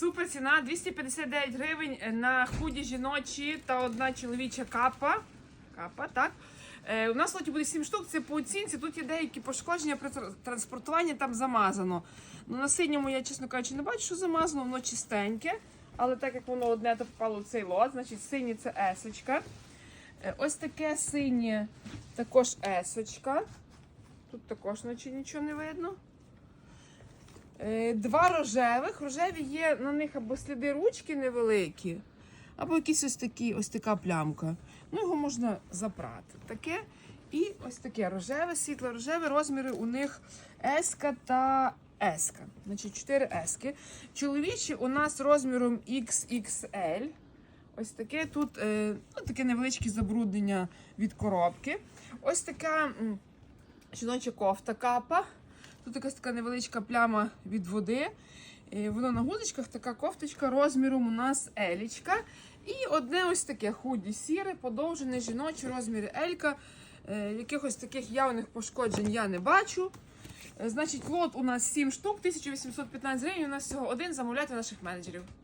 Супер ціна 259 гривень на худі жіночі та одна чоловіча капа. Капа, так. Е, у нас лоті буде 7 штук, це по оцінці. Тут є деякі пошкодження при тр- транспортуванні, там замазано. Ну, на синьому я, чесно кажучи, не бачу, що замазано, воно чистеньке. Але так як воно одне, то попало в цей лот, значить синє це есочка. Е, ось таке синє також есочка. Тут також наче нічого не видно. Е, Два рожевих. Рожеві є на них або сліди ручки невеликі, або якісь ось такі, ось така плямка. Ну, його можна запрати. Таке. І ось таке рожеве, світло-рожеве. Розміри у них S та S. Значить, 4 S. Чоловічі у нас розміром XXL. Ось таке тут е, ну, таке невеличке забруднення від коробки. Ось така жіноча кофта капа. Тут якась така невеличка пляма від води. Е, Воно на гудочках, така кофточка розміром у нас елічка. І одне ось таке худі сіре, подовжене жіноче, розміри елька. Е, Якихось таких явних пошкоджень я не бачу. Е, Значить, лот у нас 7 штук, 1815 гривень. У нас всього один. Замовляйте наших менеджерів.